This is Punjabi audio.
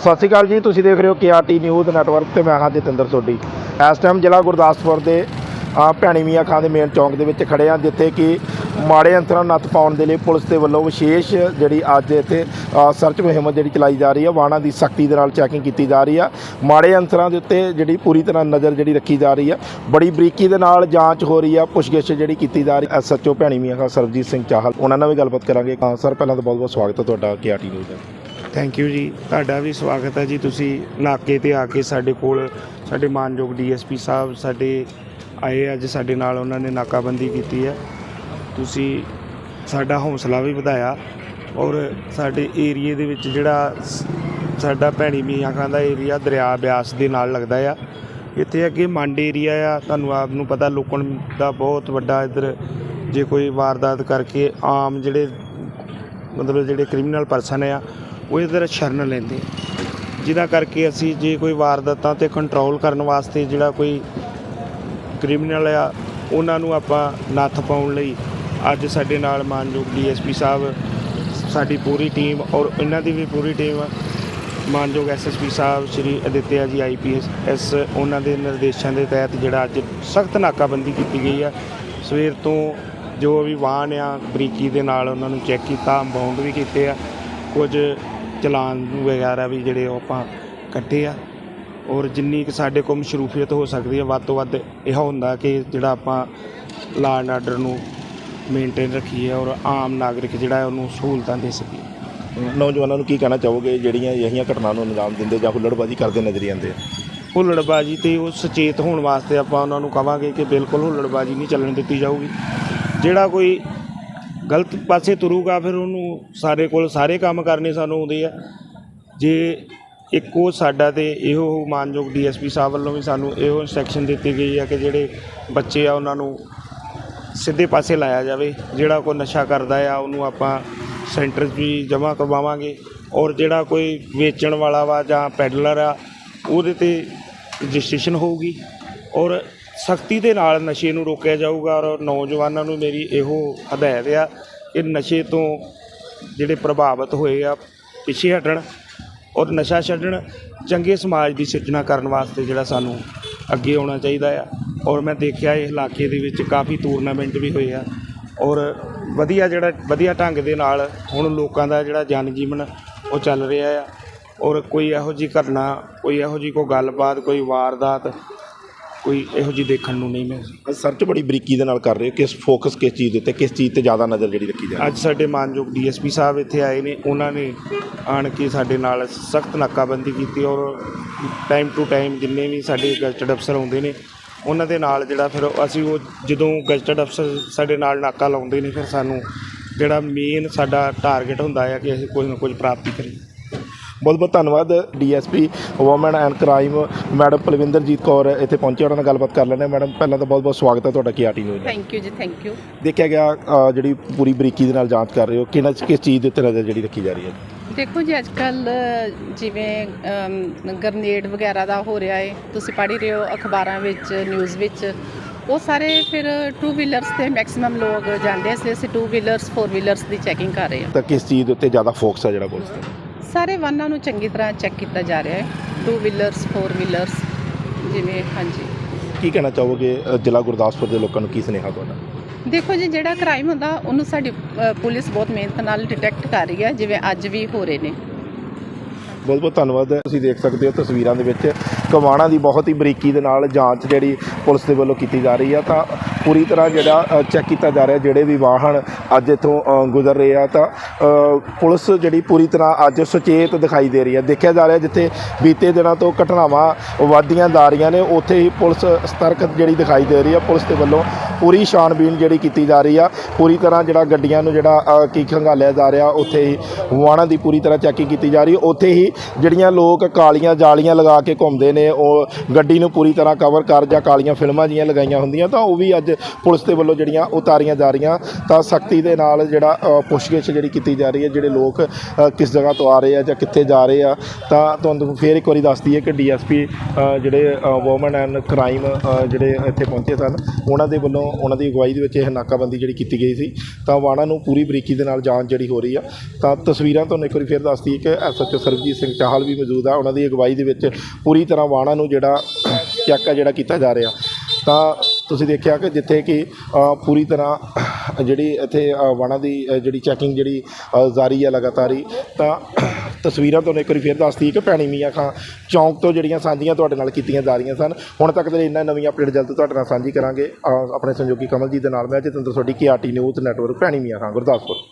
ਸਤਿ ਸ਼੍ਰੀ ਅਕਾਲ ਜੀ, ਤੁਸੀਂ ਦੇਖ ਰਹੇ ਹੋ ਕੇਆਰਟੀ ਨਿਊਜ਼ ਨੈਟਵਰਕ ਤੇ ਮੈਂ ਹਾਂ ਜਤਿੰਦਰ ਸੋਢੀ। ਇਸ ਟਾਈਮ ਜ਼ਿਲ੍ਹਾ ਗੁਰਦਾਸਪੁਰ ਦੇ ਭੈਣੀ ਮੀਆਂ ਖਾਂ ਦੇ ਮੇਨ ਚੌਂਕ ਦੇ ਵਿੱਚ ਖੜੇ ਆ ਜਿੱਥੇ ਕਿ ਮਾੜੇ ਅੰਤਰਾਂ ਨੂੰ ਨੱਥ ਪਾਉਣ ਦੇ ਲਈ ਪੁਲਿਸ ਦੇ ਵੱਲੋਂ ਵਿਸ਼ੇਸ਼ ਜਿਹੜੀ ਅੱਜ ਇੱਥੇ ਸਰਚ ਮੁਹਿੰਮ ਜਿਹੜੀ ਚਲਾਈ ਜਾ ਰਹੀ ਹੈ ਵਾਹਨਾਂ ਦੀ ਸਖਤੀ ਦੇ ਨਾਲ ਚੈਕਿੰਗ ਕੀਤੀ ਜਾ ਰਹੀ ਆ। ਮਾੜੇ ਅੰਤਰਾਂ ਦੇ ਉੱਤੇ ਜਿਹੜੀ ਪੂਰੀ ਤਰ੍ਹਾਂ ਨਜ਼ਰ ਜਿਹੜੀ ਰੱਖੀ ਜਾ ਰਹੀ ਆ, ਬੜੀ ਬਰੀਕੀ ਦੇ ਨਾਲ ਜਾਂਚ ਹੋ ਰਹੀ ਆ, ਪੁੱਛਗਿੱਛ ਜਿਹੜੀ ਕੀਤੀ ਜਾ ਰਹੀ ਐਸਐਚਓ ਭੈਣੀ ਮੀਆਂ ਖਾਂ ਸਰਬਜੀਤ ਸਿੰਘ ਚਾਹਲ, ਉਹਨਾਂ ਨਾਲ ਵੀ ਗੱਲਬਾਤ ਕਰਾਂਗੇ। ਸਰ, ਪਹਿਲਾਂ ਤਾਂ ਬਹੁਤ ਬਹੁਤ ਸਵਾਗਤ ਹੈ ਤੁਹਾਡਾ KRT news the. Thank you ji. ਤੁਹਾਡਾ ਵੀ ਸਵਾਗਤ ਹੈ ਜੀ। ਤੁਸੀਂ ਨਾਕੇ ਤੇ ਆ ਕੇ ਸਾਡੇ ਕੋਲ, ਸਾਡੇ ਮਾਨਯੋਗ ਡੀਐਸਪੀ ਸਾਹਿਬ ਸਾਡੇ ਆਏ ਅੱਜ ਸਾਡੇ ਨਾਲ, ਉਹਨਾਂ ਨੇ ਨਾਕਾਬੰਦੀ ਕੀਤੀ ਹੈ ਤੁਸੀਂ ਸਾਡਾ ਹੌਸਲਾ ਵੀ ਵਧਾਇਆ ਔਰ ਸਾਡੇ ਏਰੀਏ ਦੇ ਵਿੱਚ ਜਿਹੜਾ ਸਾਡਾ ਭੈਣੀ ਮੀਆਂ ਖਾਂ ਦਾ ਏਰੀਆ ਦਰਿਆ ਬਿਆਸ ਦੇ ਨਾਲ ਲੱਗਦਾ ਆ। ਇੱਥੇ ਅੱਗੇ ਮੰਡ ਏਰੀਆ ਆ। ਤੁਹਾਨੂੰ ਆਪ ਨੂੰ ਪਤਾ ਲੋਕਣ ਦਾ ਬਹੁਤ ਵੱਡਾ ਇੱਧਰ ਜੇ ਕੋਈ ਵਾਰਦਾਤ ਕਰਕੇ ਆਮ ਜਿਹੜੇ ਮਤਲਬ ਜਿਹੜੇ ਕ੍ਰਿਮੀਨਲ ਪਰਸਨ ਆ, ਉਹ ਇਧਰ ਸ਼ਰਨ ਲੈਂਦੇ ਆ। ਜਿਹਦਾ ਕਰਕੇ ਅਸੀਂ ਜੇ ਕੋਈ ਵਾਰਦਾਤਾਂ ਤੇ ਕੰਟਰੋਲ ਕਰਨ ਵਾਸਤੇ ਜਿਹੜਾ ਕੋਈ ਕ੍ਰਿਮੀਨਲ ਆ, ਉਹਨਾਂ ਨੂੰ ਆਪਾਂ ਨੱਥ ਪਾਉਣ ਲਈ ਅੱਜ ਸਾਡੇ ਨਾਲ ਮਾਨਯੋਗ ਡੀਐਸਪੀ ਸਾਹਿਬ, ਸਾਡੀ ਪੂਰੀ ਟੀਮ ਔਰ ਇਹਨਾਂ ਦੀ ਵੀ ਪੂਰੀ ਟੀਮ ਮਾਨਯੋਗ SSP sahib, Shri Aditya ji IPS S, ਉਹਨਾਂ ਦੇ ਨਿਰਦੇਸ਼ਾਂ ਦੇ ਤਹਿਤ ਜਿਹੜਾ ਅੱਜ ਸਖਤ ਨਾਕਾਬੰਦੀ ਕੀਤੀ ਗਈ ਆ ਸਵੇਰ ਤੋਂ ਜੋ ਵੀ ਵਾਹਨ ਆ ਬਰੀਕੀ ਦੇ ਨਾਲ ਉਹਨਾਂ ਨੂੰ ਚੈੱਕ ਕੀਤਾ ਬਾਉਂਡ ਵੀ ਕੀਤੇ ਆ। ਕੁਝ ਚਲਾਨ ਵਗੈਰਾ ਵੀ ਜਿਹੜੇ ਉਹ ਆਪਾਂ ਕੱਟੇ ਆ। ਔਰ ਜਿੰਨੀ ਕਿ ਸਾਡੇ ਕੋਲ ਮਸ਼ਰੂਫੀਅਤ ਹੋ ਸਕਦੀ ਹੈ ਵੱਧ ਤੋਂ ਵੱਧ ਇਹ ਹੁੰਦਾ ਕਿ ਜਿਹੜਾ ਆਪਾਂ ਲਾਅ ਐਂਡ ਆਰਡਰ ਨੂੰ ਮੇਨਟੇਨ ਰੱਖੀਏ ਔਰ ਆਮ ਨਾਗਰਿਕ ਜਿਹੜਾ ਉਹਨੂੰ ਸਹੂਲਤਾਂ ਦੇ ਸਕੀਏ। ਨੌਜਵਾਨਾਂ ਨੂੰ ਕੀ ਕਹਿਣਾ ਚਾਹੋਗੇ? ਜਿਹੜੀਆਂ ਅਜਿਹੀਆਂ ਘਟਨਾਵਾਂ ਨੂੰ ਅੰਜਾਮ ਦਿੰਦੇ ਜਾਂ ਹੁੱਲੜਬਾਜ਼ੀ ਕਰਦੇ ਨਜ਼ਰ ਆਉਂਦੇ ਆ? ਹੁੱਲੜਬਾਜੀ ਤੇ ਉਹ ਸੁਚੇਤ ਹੋਣ ਵਾਸਤੇ ਆਪਾਂ ਉਹਨਾਂ ਨੂੰ ਕਵਾਂਗੇ ਕਿ ਬਿਲਕੁਲ ਹੁੱਲੜਬਾਜੀ ਨਹੀਂ ਚੱਲਣ ਦਿੱਤੀ ਜਾਊਗੀ। ਜਿਹੜਾ ਕੋਈ ਗਲਤ ਪਾਸੇ ਤੁਰੂਗਾ, ਫਿਰ ਉਹਨੂੰ ਸਾਰੇ ਕੋਲ ਸਾਰੇ ਕੰਮ ਕਰਨੇ ਸਾਨੂੰ ਆਉਂਦੇ ਆ। ਜੇ ਇੱਕੋ ਸਾਡਾ ਤੇ ਇਹੋ ਮਾਨਯੋਗ ਡੀਐਸਪੀ ਸਾਹਿਬ ਵੱਲੋਂ ਵੀ ਸਾਨੂੰ ਇਹੋ ਇਨਸਟਰਕਸ਼ਨ ਦਿੱਤੀ ਗਈ ਆ ਕਿ ਜਿਹੜੇ ਬੱਚੇ ਆ, ਉਹਨਾਂ ਨੂੰ ਸਿੱਧੇ ਪਾਸੇ ਲਾਇਆ ਜਾਵੇ। ਜਿਹੜਾ ਕੋਈ ਨਸ਼ਾ ਕਰਦਾ ਆ, ਉਹਨੂੰ ਆਪਾਂ ਸੈਂਟਰ 'ਚ ਵੀ ਜਮ੍ਹਾਂ ਕਰਵਾਵਾਂਗੇ। ਔਰ ਜਿਹੜਾ ਕੋਈ ਵੇਚਣ ਵਾਲਾ ਵਾ ਜਾਂ ਪੈਡਲਰ ਆ, ਉਹਦੇ ਤੇ ਰਜਿਸਟ੍ਰੇਸ਼ਨ ਹੋਊਗੀ। ਔਰ ਸਖਤੀ ਦੇ ਨਾਲ ਨਸ਼ੇ ਨੂੰ ਰੋਕਿਆ ਜਾਊਗਾ ਔਰ ਨੌਜਵਾਨਾਂ ਨੂੰ ਮੇਰੀ ਇਹੋ ਹਦਾਇਤ ਆ ਕਿ ਨਸ਼ੇ ਤੋਂ ਜਿਹੜੇ ਪ੍ਰਭਾਵਿਤ ਹੋਏ ਆ, ਪਿੱਛੇ ਹਟਣ ਔਰ ਨਸ਼ਾ ਛੱਡਣ, ਚੰਗੇ ਸਮਾਜ ਦੀ ਸਿਰਜਣਾ ਕਰਨ ਵਾਸਤੇ ਜਿਹੜਾ ਸਾਨੂੰ ਅੱਗੇ ਆਉਣਾ ਚਾਹੀਦਾ ਆ। ਔਰ ਮੈਂ ਦੇਖਿਆ ਇਹ ਇਲਾਕੇ ਦੇ ਵਿੱਚ ਕਾਫੀ ਟੂਰਨਾਮੈਂਟ ਵੀ ਹੋਏ ਆ ਔਰ ਵਧੀਆ ਜਿਹੜਾ, ਵਧੀਆ ਢੰਗ ਦੇ ਨਾਲ ਹੁਣ ਲੋਕਾਂ ਦਾ ਜਿਹੜਾ ਜਨ ਜੀਵਨ ਉਹ ਚੱਲ ਰਿਹਾ ਆ। ਔਰ ਕੋਈ ਇਹੋ ਜਿਹੀ ਘਟਨਾ, ਕੋਈ ਇਹੋ ਜਿਹੀ ਕੋਈ ਗੱਲਬਾਤ, ਕੋਈ ਵਾਰਦਾਤ ਕੋਈ ਇਹੋ ਜਿਹੀ ਦੇਖਣ ਨੂੰ ਨਹੀਂ ਮਿਲਦੀ ਸਰਚ ਬੜੀ ਬਰੀਕੀ ਦੇ ਨਾਲ ਕਰ ਰਹੇ ਹੋ। ਕਿਸ ਫੋਕਸ ਕਿਸ ਚੀਜ਼ ਦੇ ਉੱਤੇ ਕਿਸ ਚੀਜ਼ ਤੇ ਜ਼ਿਆਦਾ ਨਜ਼ਰ ਜਿਹੜੀ ਰੱਖੀ ਜਾ ਰਹੀ ਅੱਜ ਸਾਡੇ ਮਾਨਯੋਗ ਡੀਐਸਪੀ ਸਾਹਿਬ ਇੱਥੇ ਆਏ ਨੇ। ਉਹਨਾਂ ਨੇ ਆਣ ਕੇ ਸਾਡੇ ਨਾਲ ਸਖਤ ਨਾਕਾਬੰਦੀ ਕੀਤੀ ਔਰ ਟਾਈਮ ਟੂ ਟਾਈਮ ਜਿੰਨੇ ਵੀ ਸਾਡੇ ਗਜ਼ਟਡ ਅਫਸਰ ਆਉਂਦੇ ਨੇ ਉਹਨਾਂ ਦੇ ਨਾਲ ਜਿਹੜਾ ਫਿਰ ਅਸੀਂ ਉਹ ਜਦੋਂ ਗਜ਼ਟਡ ਅਫਸਰ ਸਾਡੇ ਨਾਲ ਨਾਕਾ ਲਾਉਂਦੇ ਨੇ ਫਿਰ ਸਾਨੂੰ ਜਿਹੜਾ ਮੇਨ ਸਾਡਾ ਟਾਰਗੇਟ ਹੁੰਦਾ ਹੈ ਕਿ ਅਸੀਂ ਕੁਝ ਨਾ ਕੁਝ ਪ੍ਰਾਪਤੀ ਕਰੀਏ। ਬਹੁਤ ਬਹੁਤ ਧੰਨਵਾਦ DSP woman and crime madam Palwinderjit Kaur ਇੱਥੇ ਪਹੁੰਚੇ ਉਹਨਾਂ ਨਾਲ ਗੱਲਬਾਤ ਕਰ ਲੈਣੇ ਮੈਡਮ ਪਹਿਲਾਂ ਤਾਂ ਬਹੁਤ ਬਹੁਤ ਸਵਾਗਤ ਹੈ ਤੁਹਾਡਾ KRT news thank you ji thank you ਦੇਖਿਆ ਗਿਆ ਅ, ਜਿਹੜੀ ਪੂਰੀ ਬਰੀਕੀ ਦੇ ਨਾਲ ਜਾਂਚ ਕਰ ਰਹੇ ਹੋ ਕਿਹਨਾਂ ਕਿਸ ਚੀਜ਼ ਦੇ ਉੱਤੇ ਨਜ਼ਰ ਜਿਹੜੀ ਰੱਖੀ ਜਾ ਰਹੀ ਹੈ? ਦੇਖੋ ਜੀ ਅੱਜ ਕੱਲ ਜਿਵੇਂ ਅਮ, ਗਰਨੇਡ ਵਗੈਰਾ ਦਾ ਹੋ ਰਿਹਾ ਹੈ ਤੁਸੀਂ ਪੜ੍ਹ ਹੀ ਰਹੇ ਹੋ ਅਖਬਾਰਾਂ ਵਿੱਚ ਨਿਊਜ਼ ਵਿੱਚ। ਉਹ ਸਾਰੇ ਫਿਰ ਟੂ ਵੀਲਰਸ ਤੇ ਮੈਕਸਿਮਮ ਲੋਕ ਜਾਂਦੇ ਆ ਇਸ ਲਈ ਅਸੀਂ ਟੂ ਵੀਲਰਸ ਫੋਰ ਵੀਲਰਸ ਦੀ ਚੈਕਿੰਗ ਕਰ ਰਹੇ ਹਾਂ। ਤਾਂ ਕਿਸ ਚੀਜ਼ ਦੇ ਉੱਤੇ ਜ਼ਿਆਦਾ ਫੋਕਸ ਹੈ ਜਿਹੜਾ ਪੁਲਿਸ ਦਾ ਸਾਰੇ ਵਾਹਨਾਂ ਨੂੰ ਚੰਗੀ ਤਰ੍ਹਾਂ ਚੈੱਕ ਕੀਤਾ ਜਾ ਰਿਹਾ ਹੈ। ਟੂ ਵੀਲਰਸ ਫੋਰ ਵੀਲਰਸ ਜਿਵੇਂ ਹਾਂਜੀ। ਕੀ ਕਹਿਣਾ ਚਾਹੋਗੇ ਅ, ਜ਼ਿਲ੍ਹਾ ਗੁਰਦਾਸਪੁਰ ਦੇ ਲੋਕਾਂ ਨੂੰ ਕੀ ਸੁਨੇਹਾ ਤੁਹਾਡਾ? ਦੇਖੋ ਜੀ ਜਿਹੜਾ ਕ੍ਰਾਈਮ ਹੁੰਦਾ ਉਹਨੂੰ ਸਾਡੀ ਅ, ਪੁਲਿਸ ਬਹੁਤ ਮਿਹਨਤ ਨਾਲ ਡਿਟੈਕਟ ਕਰ ਰਹੀ ਹੈ ਜਿਵੇਂ ਅੱਜ ਵੀ ਹੋ ਰਹੇ ਨੇ। ਬਹੁਤ ਬਹੁਤ ਧੰਨਵਾਦ ਤੁਸੀਂ ਦੇਖ ਸਕਦੇ ਹੋ ਤਸਵੀਰਾਂ ਦੇ ਵਿੱਚ ਕਵਾਣਾ ਦੀ ਬਹੁਤ ਹੀ ਬਰੀਕੀ ਦੇ ਨਾਲ ਜਾਂਚ ਜਿਹੜੀ ਪੁਲਿਸ ਦੇ ਵੱਲੋਂ ਕੀਤੀ ਜਾ ਰਹੀ ਆ ਤਾਂ ਪੂਰੀ ਤਰ੍ਹਾਂ ਜਿਹੜਾ ਚੈੱਕ ਕੀਤਾ ਜਾ ਰਿਹਾ ਜਿਹੜੇ ਵੀ ਵਾਹਨ ਅੱਜ ਇੱਥੋਂ ਗੁਜ਼ਰ ਰਹੇ ਆ ਤਾਂ ਪੁਲਿਸ ਜਿਹੜੀ ਪੂਰੀ ਤਰ੍ਹਾਂ ਅੱਜ ਸੁਚੇਤ ਦਿਖਾਈ ਦੇ ਰਹੀ ਹੈ ਦੇਖਿਆ ਜਾ ਰਿਹਾ ਜਿੱਥੇ ਬੀਤੇ ਦਿਨਾਂ ਤੋਂ ਘਟਨਾਵਾਂ ਵਾਧੀਆਂ ਜਾ ਰਹੀਆਂ ਨੇ ਉੱਥੇ ਹੀ ਪੁਲਿਸ ਸਤਰਕ ਜਿਹੜੀ ਦਿਖਾਈ ਦੇ ਰਹੀ ਆ। ਪੁਲਿਸ ਦੇ ਵੱਲੋਂ ਪੂਰੀ ਛਾਣਬੀਨ ਜਿਹੜੀ ਕੀਤੀ ਜਾ ਰਹੀ ਆ। ਪੂਰੀ ਤਰ੍ਹਾਂ ਜਿਹੜਾ ਗੱਡੀਆਂ ਨੂੰ ਜਿਹੜਾ ਅ, ਕੀ ਖੰਗਾਲਿਆ ਜਾ ਰਿਹਾ ਉੱਥੇ ਹੀ ਵਾਹਨਾਂ ਦੀ ਪੂਰੀ ਤਰ੍ਹਾਂ ਚੈਕਿੰਗ ਕੀਤੀ ਜਾ ਰਹੀ। ਉੱਥੇ ਹੀ ਜਿਹੜੀਆਂ ਲੋਕ ਕਾਲੀਆਂ ਜਾਲੀਆਂ ਲਗਾ ਕੇ ਘੁੰਮਦੇ ਨੇ ਉਹ ਗੱਡੀ ਨੂੰ ਪੂਰੀ ਤਰ੍ਹਾਂ ਕਵਰ ਕਰ ਜਾਂ ਕਾਲੀਆਂ ਜਿਹੜੀਆਂ ਫਿਲਮਾਂ ਜੀਆਂ ਲਗਾਈਆਂ ਹੁੰਦੀਆਂ, ਤਾਂ ਉਹ ਵੀ ਅੱਜ ਪੁਲਿਸ ਦੇ ਵੱਲੋਂ ਜਿਹੜੀਆਂ ਉਤਾਰੀਆਂ ਜਾ ਰਹੀਆਂ, ਤਾਂ ਸਖਤੀ ਦੇ ਨਾਲ ਜਿਹੜਾ ਪੁੱਛਗਿੱਛ ਜਿਹੜੀ ਕੀਤੀ ਜਾ ਰਹੀ ਹੈ, ਜਿਹੜੇ ਲੋਕ ਕਿਸ ਜਗ੍ਹਾ ਤੋਂ ਆ ਰਹੇ ਆ ਜਾਂ ਕਿੱਥੇ ਜਾ ਰਹੇ ਆ, ਤਾਂ ਤੁਹਾਨੂੰ ਫੇਰ ਇੱਕ ਵਾਰੀ ਦੱਸਦੀ ਹੈ ਕਿ ਡੀਐਸਪੀ ਜਿਹੜੇ ਵੂਮਨ ਐਂਡ ਕ੍ਰਾਈਮ ਜਿਹੜੇ ਇੱਥੇ ਪਹੁੰਚੇ ਸਨ, ਉਹਨਾਂ ਦੇ ਵੱਲੋਂ ਉਹਨਾਂ ਦੀ ਅਗਵਾਈ ਦੇ ਵਿੱਚ ਇਹ ਨਾਕਾਬੰਦੀ ਜਿਹੜੀ ਕੀਤੀ ਗਈ ਸੀ, ਤਾਂ ਵਾਹਨਾਂ ਨੂੰ ਪੂਰੀ ਬਰੀਕੀ ਦੇ ਨਾਲ ਜਾਂਚ ਜਿਹੜੀ ਹੋ ਰਹੀ ਆ, ਤਾਂ ਤਸਵੀਰਾਂ ਤੁਹਾਨੂੰ ਇੱਕ ਵਾਰੀ ਫੇਰ ਦੱਸਦੀ ਹੈ ਕਿ ਐਸਐਚਓ ਸਰਬਜੀਤ ਸਿੰਘ ਚਾਹਲ ਵੀ ਮੌਜੂਦ ਆ, ਉਹਨਾਂ ਦੀ ਅਗਵਾਈ ਦੇ ਵਿੱਚ ਪੂਰੀ ਤਰ੍ਹਾਂ ਵਾਹਨਾਂ ਨੂੰ ਜਿਹੜਾ ਚੈੱਕ ਆ ਜਿਹੜਾ ਕੀਤਾ ਜਾ ਰਿਹਾ। ਤਾਂ ਤੁਸੀਂ ਦੇਖਿਆ ਕਿ ਜਿੱਥੇ ਕਿ ਪੂਰੀ ਤਰ੍ਹਾਂ ਜਿਹੜੀ ਇੱਥੇ ਅ, ਵਾਹਨਾਂ ਦੀ ਜਿਹੜੀ ਚੈਕਿੰਗ ਜਿਹੜੀ ਜਾਰੀ ਹੈ ਲਗਾਤਾਰ ਹੀ ਤਾਂ ਤਸਵੀਰਾਂ ਤੁਹਾਨੂੰ ਇੱਕ ਵਾਰੀ ਫੇਰ ਦੱਸਦੀ ਕਿ ਭੈਣੀ ਮੀਆਂ ਖਾਂ ਚੌਂਕ ਤੋਂ ਜਿਹੜੀਆਂ ਸਾਂਝੀਆਂ ਤੁਹਾਡੇ ਨਾਲ ਕੀਤੀਆਂ ਜਾ ਰਹੀਆਂ ਸਨ। ਹੁਣ ਤੱਕ ਦੇ ਇੰਨਾ ਨਵੀਂ ਅਪਡੇਟ ਜਲਦ ਤੁਹਾਡੇ ਨਾਲ ਸਾਂਝੀ ਕਰਾਂਗੇ। ਆਪਣੇ ਸੰਯੋਗੀ ਕਮਲਜੀਤ ਦੇ ਨਾਲ ਮੈਂ Jatinder Sodhi K RT news network Bhaini Mian Khan Gurdaspur.